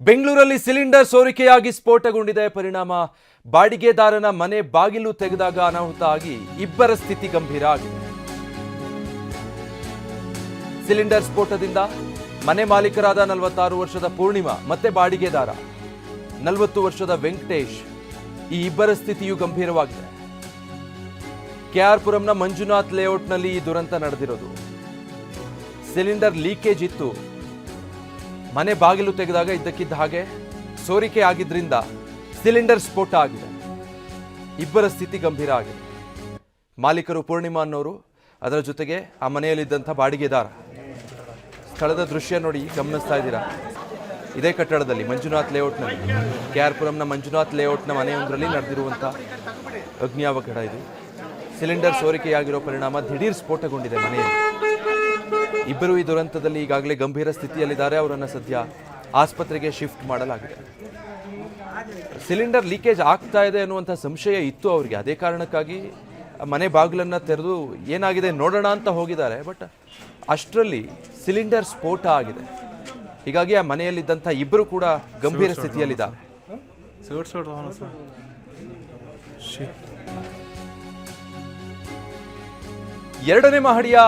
ಬೆಂಗಳೂರಲ್ಲಿ ಸಿಲಿಂಡರ್ ಸೋರಿಕೆಯಾಗಿ ಸ್ಫೋಟಗೊಂಡಿದೆ ಪರಿಣಾಮ. ಬಾಡಿಗೆದಾರನ ಮನೆ ಬಾಗಿಲು ತೆಗೆದಾಗ ಅನಾಹುತ ಆಗಿ ಇಬ್ಬರ ಸ್ಥಿತಿ ಗಂಭೀರ ಆಗಿದೆ. ಸಿಲಿಂಡರ್ ಸ್ಫೋಟದಿಂದ ಮನೆ ಮಾಲೀಕರಾದ ನಲವತ್ತಾರು ವರ್ಷದ ಪೂರ್ಣಿಮಾ, ಮತ್ತೆ ಬಾಡಿಗೆದಾರ ನಲವತ್ತು ವರ್ಷದ ವೆಂಕಟೇಶ್ ಈ ಇಬ್ಬರ ಸ್ಥಿತಿಯು ಗಂಭೀರವಾಗಿದೆ. ಕೆಆರ್ಪುರಂನ ಮಂಜುನಾಥ್ ಲೇಔಟ್ನಲ್ಲಿ ಈ ದುರಂತ ನಡೆದಿರೋದು. ಸಿಲಿಂಡರ್ ಲೀಕೇಜ್ ಇತ್ತು. ಮನೆ ಬಾಗಿಲು ತೆಗೆದಾಗ ಇದ್ದಕ್ಕಿದ್ದ ಹಾಗೆ ಸೋರಿಕೆ ಆಗಿದ್ರಿಂದ ಸಿಲಿಂಡರ್ ಸ್ಫೋಟ ಆಗಿದೆ. ಇಬ್ಬರ ಸ್ಥಿತಿ ಗಂಭೀರ ಆಗಿದೆ. ಮಾಲೀಕರು ಪೂರ್ಣಿಮಾ ಅನ್ನೋರು ಅದರ ಜೊತೆಗೆ ಆ ಮನೆಯಲ್ಲಿದ್ದಂಥ ಬಾಡಿಗೆದಾರ. ಸ್ಥಳದ ದೃಶ್ಯ ನೋಡಿ ಗಮನಿಸ್ತಾ ಇದ್ದೀರಾ? ಇದೇ ಕಟ್ಟಡದಲ್ಲಿ ಮಂಜುನಾಥ್ ಲೇಔಟ್ನಲ್ಲಿ ಕೆ ಆರ್ ಪುರಂನ ಮಂಜುನಾಥ್ ಲೇಔಟ್ನ ಮನೆಯೊಂದರಲ್ಲಿ ನಡೆದಿರುವಂಥ ಅಗ್ನಿ ಅವಘಡ ಇದು. ಸಿಲಿಂಡರ್ ಸೋರಿಕೆಯಾಗಿರೋ ಪರಿಣಾಮ ದಿಢೀರ್ ಸ್ಫೋಟಗೊಂಡಿದೆ ಮನೆಯಲ್ಲಿ. ಇಬ್ಬರು ಈ ದುರಂತದಲ್ಲಿ ಈಗಾಗಲೇ ಗಂಭೀರ ಸ್ಥಿತಿಯಲ್ಲಿದ್ದಾರೆ. ಅವರನ್ನು ಸದ್ಯ ಆಸ್ಪತ್ರೆಗೆ ಶಿಫ್ಟ್ ಮಾಡಲಾಗಿದೆ. ಸಿಲಿಂಡರ್ ಲೀಕೇಜ್ ಆಗ್ತಾ ಇದೆ ಅನ್ನುವಂಥ ಸಂಶಯ ಇತ್ತು ಅವರಿಗೆ. ಅದೇ ಕಾರಣಕ್ಕಾಗಿ ಮನೆ ಬಾಗಿಲನ್ನು ತೆರೆದು ಏನಾಗಿದೆ ನೋಡೋಣ ಅಂತ ಹೋಗಿದ್ದಾರೆ. ಬಟ್ ಅಷ್ಟರಲ್ಲಿ ಸಿಲಿಂಡರ್ ಸ್ಫೋಟ ಆಗಿದೆ. ಹೀಗಾಗಿ ಆ ಮನೆಯಲ್ಲಿದ್ದಂಥ ಇಬ್ಬರು ಕೂಡ ಗಂಭೀರ ಸ್ಥಿತಿಯಲ್ಲಿದ್ದಾರೆ. ಎರಡನೇ ಮಹಡಿಯ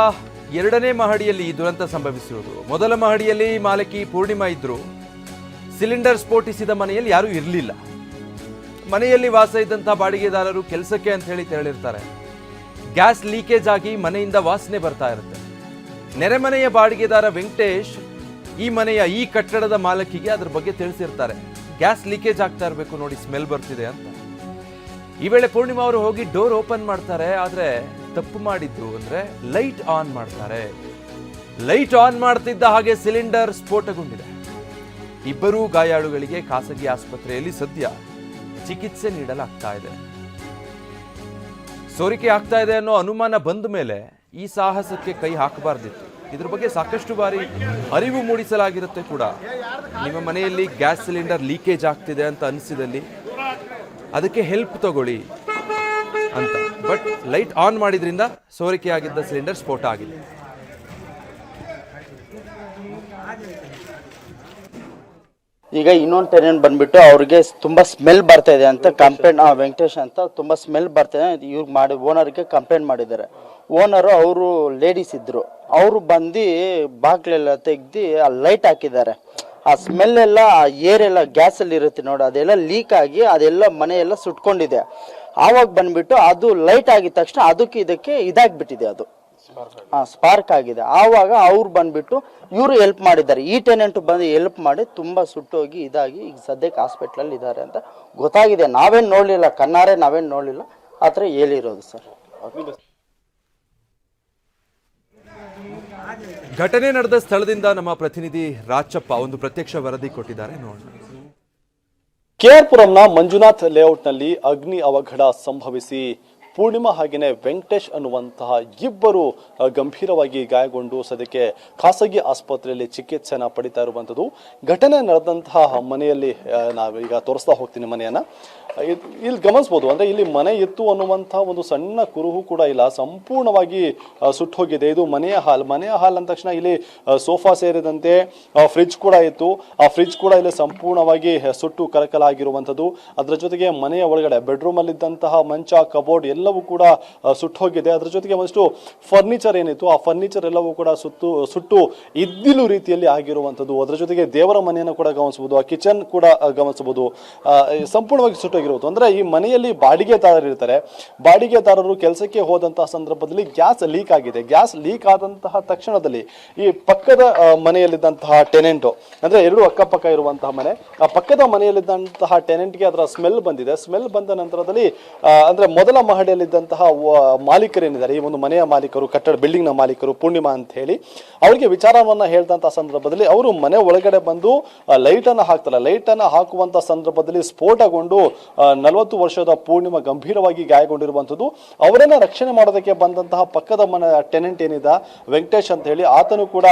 ಎರಡನೇ ಮಹಡಿಯಲ್ಲಿ ಈ ದುರಂತ ಸಂಭವಿಸಿರುವುದು. ಮೊದಲ ಮಹಡಿಯಲ್ಲಿ ಮಾಲಕಿ ಪೂರ್ಣಿಮಾ ಇದ್ರು. ಸಿಲಿಂಡರ್ ಸ್ಫೋಟಿಸಿದ ಮನೆಯಲ್ಲಿ ಯಾರೂ ಇರಲಿಲ್ಲ. ಮನೆಯಲ್ಲಿ ವಾಸ ಇದ್ದಂಥ ಬಾಡಿಗೆದಾರರು ಕೆಲಸಕ್ಕೆ ಅಂತ ಹೇಳಿ ತೆರಳಿರ್ತಾರೆ. ಗ್ಯಾಸ್ ಲೀಕೇಜ್ ಆಗಿ ಮನೆಯಿಂದ ವಾಸನೆ ಬರ್ತಾ ಇರುತ್ತೆ. ನೆರೆಮನೆಯ ಬಾಡಿಗೆದಾರ ವೆಂಕಟೇಶ್ ಈ ಮನೆಯ ಈ ಕಟ್ಟಡದ ಮಾಲಕಿಗೆ ಅದ್ರ ಬಗ್ಗೆ ತಿಳಿಸಿರ್ತಾರೆ. ಗ್ಯಾಸ್ ಲೀಕೇಜ್ ಆಗ್ತಾ ಇರಬೇಕು ನೋಡಿ ಸ್ಮೆಲ್ ಬರ್ತಿದೆ ಅಂತ. ಈ ವೇಳೆ ಪೂರ್ಣಿಮಾ ಅವರು ಹೋಗಿ ಡೋರ್ ಓಪನ್ ಮಾಡ್ತಾರೆ, ಆದ್ರೆ ತಪ್ಪು ಮಾಡಿದ್ರು ಅಂದ್ರೆ ಲೈಟ್ ಆನ್ ಮಾಡ್ತಾರೆ. ಲೈಟ್ ಆನ್ ಮಾಡ್ತಿದ್ದ ಹಾಗೆ ಸಿಲಿಂಡರ್ ಸ್ಫೋಟಗೊಂಡಿದೆ. ಇಬ್ಬರೂ ಗಾಯಾಳುಗಳಿಗೆ ಖಾಸಗಿ ಆಸ್ಪತ್ರೆಯಲ್ಲಿ ಸದ್ಯ ಚಿಕಿತ್ಸೆ ನೀಡಲಾಗ್ತಾ ಇದೆ. ಸೋರಿಕೆ ಆಗ್ತಾ ಇದೆ ಅನ್ನೋ ಅನುಮಾನ ಬಂದ ಮೇಲೆ ಈ ಸಾಹಸಕ್ಕೆ ಕೈ ಹಾಕಬಾರ್ದಿತ್ತು. ಇದ್ರ ಬಗ್ಗೆ ಸಾಕಷ್ಟು ಬಾರಿ ಅರಿವು ಮೂಡಿಸಲಾಗಿರುತ್ತೆ ಕೂಡ. ನಿಮ್ಮ ಮನೆಯಲ್ಲಿ ಗ್ಯಾಸ್ ಸಿಲಿಂಡರ್ ಲೀಕೇಜ್ ಆಗ್ತಿದೆ ಅಂತ ಅನಿಸಿದಲ್ಲಿ ಅದಕ್ಕೆ ಹೆಲ್ಪ್ ತಗೊಳ್ಳಿ. ಅಂತ. ಬಟ್ ಲೈಟ್ ಆನ್ ಮಾಡಿದ್ರಿಂದ ಸೋರಿಕೆ ಆಗಿದ್ದ ಸಿಲಿಂಡರ್ ಸ್ಫೋಟ ಆಗಿದೆ. ಈಗ ಇನ್ನೊಂದು ಟೆನೆಂಟ್ ಬಂದ್ಬಿಟ್ಟು ಅವ್ರಿಗೆ ತುಂಬ ಸ್ಮೆಲ್ ಬರ್ತಾ ಇದೆ ಅಂತ ಕಂಪ್ಲೇಂಟ್ ವೆಂಕಟೇಶ್ ಅಂತ ತುಂಬ ಸ್ಮೆಲ್ ಬರ್ತಾ ಇದೆ. ಇವ್ರು ಮಾಡಿ ಓನರ್ಗೆ ಕಂಪ್ಲೇಂಟ್ ಮಾಡಿದ್ದಾರೆ. ಓನರು ಅವರು ಲೇಡೀಸ್ ಇದ್ದರು ಅವರು ಬಂದು ಬಾಗ್ಲೆಲ್ಲ ತೆಗ್ದು ಆ ಲೈಟ್ ಹಾಕಿದ್ದಾರೆ. ಆ ಸ್ಮೆಲ್ ಎಲ್ಲ ಏರ್ ಎಲ್ಲ ಗ್ಯಾಸಲ್ಲಿ ಇರುತ್ತೆ ನೋಡಿ, ಅದೆಲ್ಲ ಲೀಕ್ ಆಗಿ ಅದೆಲ್ಲ ಮನೆಯೆಲ್ಲ ಸುಟ್ಕೊಂಡಿದೆ. ಆವಾಗ ಬಂದ್ಬಿಟ್ಟು ಅದು ಲೈಟ್ ಆಗಿದ ತಕ್ಷಣ ಅದಕ್ಕೆ ಇದಕ್ಕೆ ಇದಾಗ್ಬಿಟ್ಟಿದೆ ಅದು. ಹಾ ಸ್ಪಾರ್ಕ್ ಆಗಿದೆ. ಆವಾಗ ಅವ್ರು ಬಂದ್ಬಿಟ್ಟು ಇವರು ಹೆಲ್ಪ್ ಮಾಡಿದ್ದಾರೆ. ಈ ಟೆನೆಂಟ್ ಬಂದು ಹೆಲ್ಪ್ ಮಾಡಿ ತುಂಬಾ ಸುಟ್ಟೋಗಿ ಇದಾಗಿ ಈಗ ಸದ್ಯಕ್ಕೆ ಹಾಸ್ಪಿಟ್ಲಲ್ಲಿ ಇದ್ದಾರೆ ಅಂತ ಗೊತ್ತಾಗಿದೆ. ನಾವೇನ್ ನೋಡ್ಲಿಲ್ಲ. ಕಣ್ಣಾರೆ ನಾವೇನ್ ನೋಡ್ಲಿಲ್ಲ. ಆ ಥರ ಹೇಳಿರೋದು ಸರ್. ಘಟನೆ ನಡೆದ ಸ್ಥಳದಿಂದ ನಮ್ಮ ಪ್ರತಿನಿಧಿ ರಾಚಪ್ಪ ಒಂದು ಪ್ರತ್ಯಕ್ಷ ವರದಿ ಕೊಟ್ಟಿದ್ದಾರೆ. ನೋಡೋಣ. ಕೆಆರ್ಪುರಂನ ಮಂಜುನಾಥ್ ಲೇಔಟ್ನಲ್ಲಿ ಅಗ್ನಿ ಅವಘಡ ಸಂಭವಿಸಿ ಪೂರ್ಣಿಮಾ ಹಾಗೆಯೇ ವೆಂಕಟೇಶ್ ಅನ್ನುವಂತಹ ಇಬ್ಬರು ಗಂಭೀರವಾಗಿ ಗಾಯಗೊಂಡು ಸದ್ಯಕ್ಕೆ ಖಾಸಗಿ ಆಸ್ಪತ್ರೆಯಲ್ಲಿ ಚಿಕಿತ್ಸೆಯನ್ನು ಪಡಿತಾ ಇರುವಂಥದ್ದು. ಘಟನೆ ನಡೆದಂತಹ ಮನೆಯಲ್ಲಿ ನಾವೀಗ ತೋರಿಸ್ತಾ ಹೋಗ್ತೀನಿ ಮನೆಯನ್ನ. ಇಲ್ಲಿ ಗಮನಿಸ್ಬೋದು ಅಂದರೆ ಇಲ್ಲಿ ಮನೆ ಇತ್ತು ಅನ್ನುವಂಥ ಒಂದು ಸಣ್ಣ ಕುರುಹು ಕೂಡ ಇಲ್ಲ. ಸಂಪೂರ್ಣವಾಗಿ ಸುಟ್ಟು ಸುಟ್ಟೋಗಿದೆ ಇದು ಮನೆಯ ಹಾಲ್. ಮನೆಯ ಹಾಲ್ ಅಂದ ತಕ್ಷಣ ಇಲ್ಲಿ ಸೋಫಾ ಸೇರಿದಂತೆ ಫ್ರಿಜ್ ಕೂಡ ಇತ್ತು. ಆ ಫ್ರಿಜ್ ಕೂಡ ಇಲ್ಲಿ ಸಂಪೂರ್ಣವಾಗಿ ಸುಟ್ಟು ಕರಕಲಾಗಿರುವಂಥದ್ದು. ಅದರ ಜೊತೆಗೆ ಮನೆಯ ಒಳಗಡೆ, ಬೆಡ್ರೂಮಲ್ಲಿದ್ದಂತಹ ಮಂಚ, ಕಬೋರ್ಡ್ ಎಲ್ಲವೂ ಕೂಡ ಸುಟ್ಟು ಸುಟ್ಟೋಗಿದೆ ಅದರ ಜೊತೆಗೆ ಒಂದಷ್ಟು ಫರ್ನಿಚರ್ ಏನಿತ್ತು, ಆ ಫರ್ನಿಚರ್ ಎಲ್ಲವೂ ಕೂಡ ಸುತ್ತು, ಸುಟ್ಟು ಇದ್ದಿಲು ರೀತಿಯಲ್ಲಿ ಆಗಿರುವಂಥದ್ದು. ಅದರ ಜೊತೆಗೆ ದೇವರ ಮನೆಯನ್ನು ಕೂಡ ಗಮನಿಸಬಹುದು ಆ ಕಿಚನ್ ಕೂಡ ಗಮನಿಸಬಹುದು ಸಂಪೂರ್ಣವಾಗಿ ಸಂಪೂರ್ಣವಾಗಿ ಸುಟ್ಟೋಗಿರುವುದು ಅಂದ್ರೆ ಈ ಮನೆಯಲ್ಲಿ ಬಾಡಿಗೆದಾರರು ಇರ್ತಾರೆ. ಬಾಡಿಗೆದಾರರು ಕೆಲಸಕ್ಕೆ ಹೋದಂತಹ ಸಂದರ್ಭದಲ್ಲಿ ಗ್ಯಾಸ್ ಲೀಕ್ ಆಗಿದೆ. ಗ್ಯಾಸ್ ಲೀಕ್ ಆದಂತಹ ತಕ್ಷಣದಲ್ಲಿ ಈ ಪಕ್ಕದ ಮನೆಯಲ್ಲಿದ್ದಂತಹ ಟೆನೆಂಟು, ಅಂದ್ರೆ ಎರಡು ಅಕ್ಕಪಕ್ಕ ಇರುವಂತಹ ಮನೆ, ಆ ಪಕ್ಕದ ಮನೆಯಲ್ಲಿದ್ದಂತಹ ಟೆನೆಂಟ್ಗೆ ಅದರ ಸ್ಮೆಲ್ ಬಂದಿದೆ. ಸ್ಮೆಲ್ ಬಂದ ನಂತರದಲ್ಲಿ ಅಂದ್ರೆ ಮೊದಲ ಮಹಡಿಯಲ್ಲಿದ್ದಂತಹ ಮಾಲೀಕರು ಮಾಲೀಕರೇನಿದ್ದಾರೆ? ಈ ಒಂದು ಮನೆಯ ಮಾಲೀಕರು, ಕಟ್ಟಡ ಬಿಲ್ಡಿಂಗ್ನ ಮಾಲೀಕರು, ಪೂರ್ಣಿಮಾ ಅಂತ ಹೇಳಿ, ಅವರಿಗೆ ವಿಚಾರವನ್ನ ಹೇಳಿದಂತಹ ಸಂದರ್ಭದಲ್ಲಿ ಅವರು ಮನೆ ಒಳಗಡೆ ಬಂದು ಲೈಟ್ ಅನ್ನ ಹಾಕ್ತಾರೆ. ಲೈಟ್ ಅನ್ನ ಹಾಕುವಂತ ಸಂದರ್ಭದಲ್ಲಿ ಸ್ಫೋಟಗೊಂಡು ನಲವತ್ತು ವರ್ಷದ ಪೂರ್ಣಿಮಾ ಗಂಭೀರವಾಗಿ ಗಾಯಗೊಂಡಿರುವಂಥದ್ದು. ಅವರನ್ನ ರಕ್ಷಣೆ ಮಾಡೋದಕ್ಕೆ ಬಂದಂತಹ ಪಕ್ಕದ ಮನೆ ಟೆನೆಂಟ್ ಏನಿದೆ, ವೆಂಕಟೇಶ್ ಅಂತ ಹೇಳಿ ಆತನು ಕೂಡ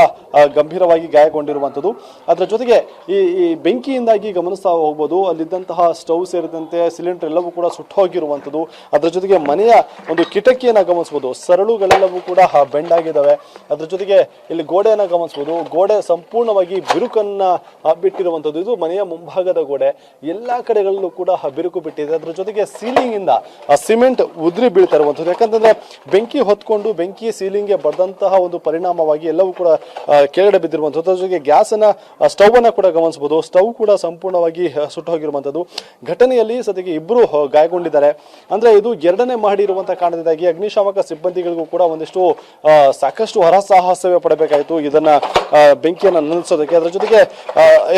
ಗಂಭೀರವಾಗಿ ಗಾಯಗೊಂಡಿರುವಂಥದ್ದು. ಅದರ ಜೊತೆಗೆ ಈ ಈ ಬೆಂಕಿಯಿಂದಾಗಿ ಗಮನಿಸ್ತಾ ಹೋಗ್ಬೋದು. ಅಲ್ಲಿದ್ದಂತಹ ಸ್ಟವ್ ಸೇರಿದಂತೆ ಸಿಲಿಂಡರ್ ಎಲ್ಲವೂ ಕೂಡ ಸುಟ್ಟು ಹೋಗಿರುವಂಥದ್ದು. ಅದರ ಜೊತೆಗೆ ಮನೆಯ ಒಂದು ಕಿಟಕಿಯನ್ನು ಗಮನಿಸ್ಬೋದು. ಸರಳುಗಳೆಲ್ಲವೂ ಕೂಡ ಬೆಂಡ್ ಆಗಿದ್ದಾವೆ ಅದರ ಜೊತೆಗೆ ಇಲ್ಲಿ ಗೋಡೆಯನ್ನು ಗಮನಿಸ್ಬೋದು. ಗೋಡೆ ಸಂಪೂರ್ಣವಾಗಿ ಬಿರುಕನ್ನ ಬಿಟ್ಟಿರುವಂಥದ್ದು ಇದು ಮನೆಯ ಮುಂಭಾಗದ ಗೋಡೆ. ಎಲ್ಲಾ ಕಡೆಗಳಲ್ಲೂ ಕೂಡ ಬಿರುಕು ಬಿಟ್ಟಿದೆ. ಅದ್ರ ಜೊತೆಗೆ ಸೀಲಿಂಗ್ ಇಂದ, ಆ ಸಿಮೆಂಟ್ ಉದ್ರಿ ಬೀಳ್ತಾ ಇರುವಂಥದ್ದು ಯಾಕಂತಂದ್ರೆ ಬೆಂಕಿ ಹೊತ್ಕೊಂಡು ಬೆಂಕಿ ಸೀಲಿಂಗ್ಗೆ ಬಡ್ದಂತಹ ಒಂದು ಪರಿಣಾಮವಾಗಿ ಎಲ್ಲವೂ ಕೂಡ ಕೆಳಗಡೆ ಬಿದ್ದಿರುವಂಥದ್ದು. ಅದ್ರ ಜೊತೆಗೆ ಗ್ಯಾಸ್ ಅನ್ನ ಸ್ಟವ್ ಅನ್ನ ಕೂಡ ಗಮನಿಸಬಹುದು. ಸ್ಟವ್ ಕೂಡ ಸಂಪೂರ್ಣವಾಗಿ ಸುಟ್ಟು ಹೋಗಿರುವಂಥದ್ದು ಘಟನೆಯಲ್ಲಿ ಸದ್ಯಕ್ಕೆ ಇಬ್ಬರು ಗಾಯಗೊಂಡಿದ್ದಾರೆ. ಅಂದ್ರೆ ಇದು ಎರಡನೇ ಮಹಡಿ ಇರುವಂತಹ ಕಾರಣದಿಂದಾಗಿ ಅಗ್ನಿಶಾಮಕ ಸಿಬ್ಬಂದಿಗಳಿಗೂ ಕೂಡ ಒಂದಿಷ್ಟು ಸಾಕಷ್ಟು ಹರಸಾಹಸವೇ ಪಡಬೇಕಾಯಿತು ಇದನ್ನ ಬೆಂಕಿಯನ್ನ ನಿಲ್ಲಿಸೋದಕ್ಕೆ ಅದರ ಜೊತೆಗೆ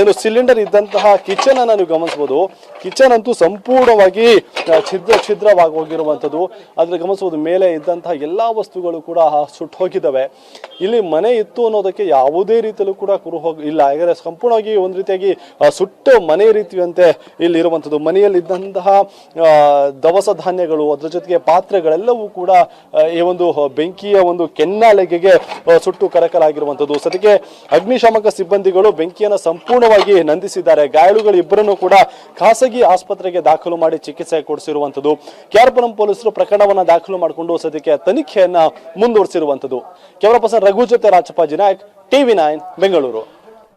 ಏನು ಸಿಲಿಂಡರ್ ಇದ್ದಂತಹ ಕಿಚನ್ ಅನ್ನ ನೀವು ಗಮನಿಸಬಹುದು. ಕಿಚನ್ ಅಂತೂ ಸಂಪೂರ್ಣವಾಗಿ ಛಿದ್ರ ಛಿದ್ರವಾಗಿ ಹೋಗಿರುವಂಥದ್ದು. ಅದ್ರ ಗಮನಿಸುವುದು ಮೇಲೆ ಇದ್ದಂತಹ ಎಲ್ಲ ವಸ್ತುಗಳು ಕೂಡ ಸುಟ್ಟು ಹೋಗಿದ್ದಾವೆ. ಇಲ್ಲಿ ಮನೆ ಇತ್ತು ಅನ್ನೋದಕ್ಕೆ ಯಾವುದೇ ರೀತಿಯಲ್ಲೂ ಕೂಡ ಕುರು ಹೋಗಿ ಇಲ್ಲ. ಯಾಕಂದ್ರೆ ಸಂಪೂರ್ಣವಾಗಿ ಒಂದು ರೀತಿಯಾಗಿ ಸುಟ್ಟು ಮನೆ ರೀತಿಯಂತೆ ಇಲ್ಲಿ ಇರುವಂಥದ್ದು. ಮನೆಯಲ್ಲಿ ಇದ್ದಂತಹ ದವಸ ಧಾನ್ಯಗಳು ಅದರ ಜೊತೆಗೆ ಪಾತ್ರೆಗಳೆಲ್ಲವೂ ಕೂಡ ಈ ಒಂದು ಬೆಂಕಿಯ ಒಂದು ಕೆನ್ನಾಲೆಗೆಗೆ ಆ, ಸುಟ್ಟು ಕರಕಲಾಗಿರುವಂಥದ್ದು. ಸದ್ಯಕ್ಕೆ ಅಗ್ನಿಶಾಮಕ ಸಿಬ್ಬಂದಿಗಳು ಬೆಂಕಿಯನ್ನು ಸಂಪೂರ್ಣವಾಗಿ ನಂದಿಸಿದ್ದಾರೆ. ಗಾಯಾಳುಗಳು ಇಬ್ಬರನ್ನು ಕೂಡ ಖಾಸಗಿ ಆಸ್ಪತ್ರೆಗೆ ದಾಖಲು ಮಾಡಿ ಚಿಕಿತ್ಸೆ ಕೊಡಿಸಿರುವಂಥದ್ದು. ಕೆಆರ್ಪುರಂ ಪೊಲೀಸರು ಪ್ರಕರಣವನ್ನ ದಾಖಲು ಮಾಡಿಕೊಂಡು ಸದ್ಯಕ್ಕೆ ತನಿಖೆಯನ್ನ ಮುಂದುವರಿಸಿರುವಂಥದ್ದು. ಕ್ಯಾಮರಾ ಪರ್ಸನ್ ರಘು ಜೊತೆ ರಾಜಪ್ಪ ಜಿನಾಯಕ್ ಟಿವಿ ನೈನ್, ಬೆಂಗಳೂರು.